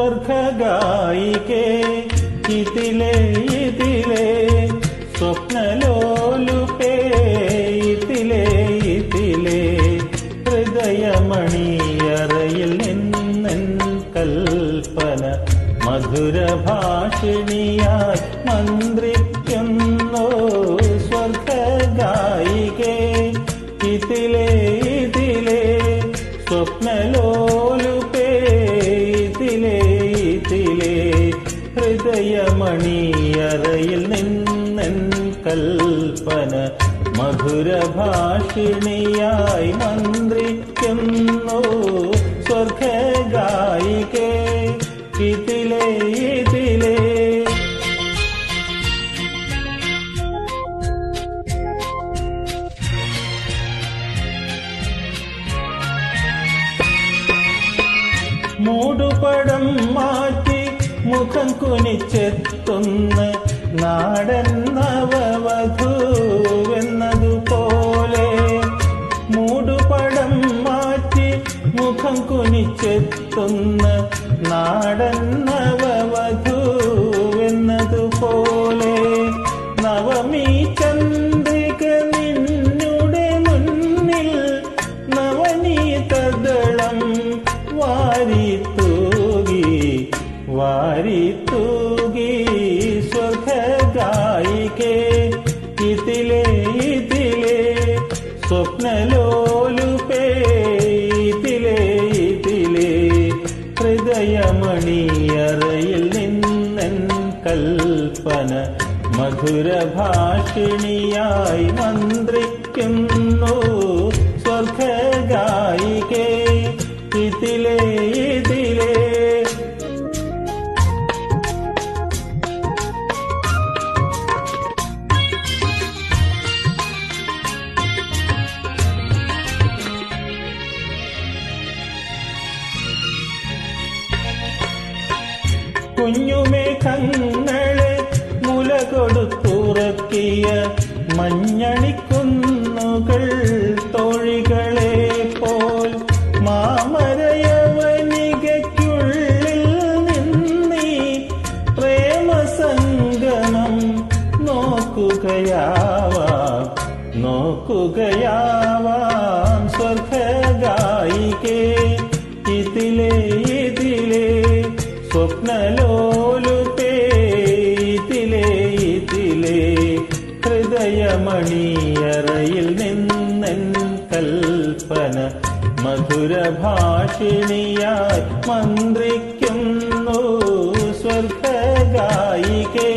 സ്വർഗായികേ ഇതിലേ ഇതിലേ സ്വപ്നലോലുപേ ഇതിലേ ഇതിലേ ഹൃദയമണിയറയിൽ നിന്നൻ കൽപ്പന മധുരഭാഷിണിയായി മന്ത്രിക്കുന്നു. സ്വർഗായികേ ഇതിലേ ഇതിലേ സ്വപ്നലോലുപേ ഹൃദയമണിയറയിൽ നിന്നൻ കൽപ്പന മധുരഭാഷിണിയായി മന്ത്രിക്കുന്നു. സ്വർഗായികേ ഇതിലേ മൂടുപടം മാറ്റി മുഖം കുനിച്ചെത്തുന്ന നാടൻ നവവധൂവെന്നതുപോലെ മൂടുപടം മാറ്റി മുഖം കുനിച്ചെത്തുന്ന നാടൻ നവവധൂവെന്നതുപോലെ വാരി തൂകി സ്വർഗായികേ ഇതിലേ ഇതിലേ സ്വപ്നലോലുപേ ഇതിലേ ഇതിലേ. ഹൃദയമണിയറയിൽ നിന്നൻ കൽപ്പന മധുരഭാഷിണിയായി മന്ത്രിക്കുന്നു. കുഞ്ഞുമേഘങ്ങളെ മുല കൊടുത്തുറക്കിയ മഞ്ഞണിക്കുന്നുകൾ തോഴികളെ പോൽ മാമരയവനികയ്ക്കുള്ളിൽ നിന്നീ പ്രേമസംഗമം നോക്കുകയാവാം നോക്കുകയാവാം സ്വർഗായികേ ഇതിലേ സ്വപ്നലോലുപേ ഇതിലേ ഇതിലേ ഹൃദയമണിയറയിൽ നിന്നൻ കൽപ്പന മധുരഭാഷിണിയായി മന്ത്രിക്കുന്നു സ്വർഗായികേ